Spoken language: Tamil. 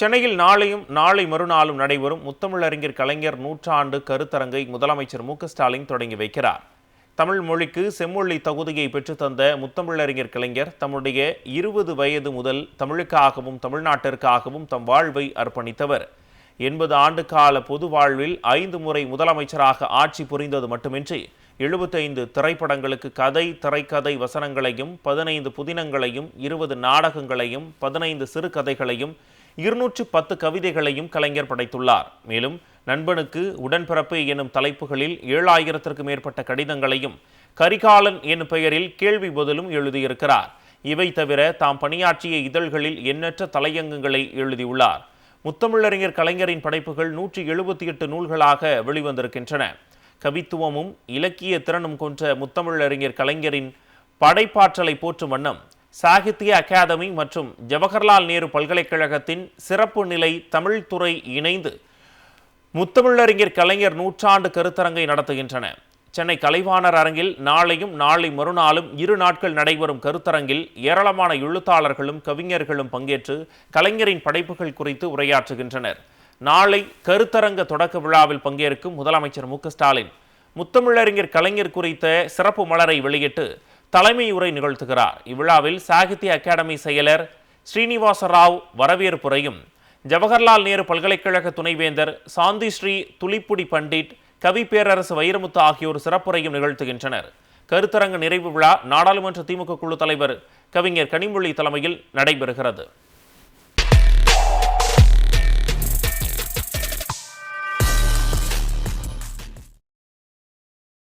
சென்னையில் நாளையும் நாளை மறுநாளும் நடைபெறும் முத்தமிழறிஞர் கலைஞர் நூற்றாண்டு கருத்தரங்கை முதலமைச்சர் மு ஸ்டாலின் தொடங்கி வைக்கிறார். தமிழ் மொழிக்கு செம்மொழி தகுதியை பெற்றுத்தந்த முத்தமிழறிஞர் கலைஞர் தம்முடைய இருபது வயது முதல் தமிழுக்காகவும் தமிழ்நாட்டிற்காகவும் தம் வாழ்வை அர்ப்பணித்தவர். எண்பது ஆண்டு கால பொது வாழ்வில் ஐந்து முறை முதலமைச்சராக ஆட்சி புரிந்தது மட்டுமின்றி எழுபத்தைந்து திரைப்படங்களுக்கு கதை திரைக்கதை வசனங்களையும் பதினைந்து புதினங்களையும் இருபது நாடகங்களையும் பதினைந்து சிறுகதைகளையும் இருநூற்று பத்து கவிதைகளையும் கலைஞர் படைத்துள்ளார். மேலும் நண்பனுக்கு உடன்பிறப்பு எனும் தலைப்புகளில் ஏழாயிரத்திற்கும் மேற்பட்ட கடிதங்களையும் கரிகாலன் எனும் பெயரில் கேள்வி பதிலும் எழுதியிருக்கிறார். இவை தவிர தாம் பணியாற்றிய இதழ்களில் எண்ணற்ற தலையங்கங்களை எழுதியுள்ளார். முத்தமிழறிஞர் கலைஞரின் படைப்புகள் நூற்றி எழுபத்தி எட்டு நூல்களாக வெளிவந்திருக்கின்றன. கவித்துவமும் இலக்கிய திறனும் கொன்ற முத்தமிழறிஞர் கலைஞரின் படைப்பாற்றலை போற்றும் வண்ணம் சாகித்ய அகாதமி மற்றும் ஜவஹர்லால் நேரு பல்கலைக்கழகத்தின் சிறப்பு நிலை தமிழ்துறை இணைந்து முத்தமிழறிஞர் கலைஞர் நூற்றாண்டு கருத்தரங்கை நடத்துகின்றன. சென்னை கலைவாணர் அரங்கில் நாளையும் நாளை மறுநாளும் இரு நாட்கள் நடைபெறும் கருத்தரங்கில் ஏராளமான எழுத்தாளர்களும் கவிஞர்களும் பங்கேற்று கலைஞரின் படைப்புகள் குறித்து உரையாற்றுகின்றனர். நாளை கருத்தரங்க தொடக்க விழாவில் பங்கேற்கும் முதலமைச்சர் மு ஸ்டாலின். முத்தமிழறிஞர் கலைஞர் குறித்த சிறப்பு மலரை வெளியிட்டு தலைமை உரை நிகழ்த்துகிறார். இவ்விழாவில் சாகித்ய அகாடமி செயலர் ஸ்ரீனிவாச ராவ் வரவேற்புரையும் ஜவஹர்லால் நேரு பல்கலைக்கழக துணைவேந்தர் சாந்தி ஸ்ரீ துளிப்புடி பண்டிட் கவி பேரரசு வைரமுத்து ஆகியோர் சிறப்புரையும் நிகழ்த்துகின்றனர். கருத்தரங்க நிறைவு விழா நாடாளுமன்ற திமுக குழு தலைவர் கவிஞர் கனிமொழி தலைமையில் நடைபெறுகிறது.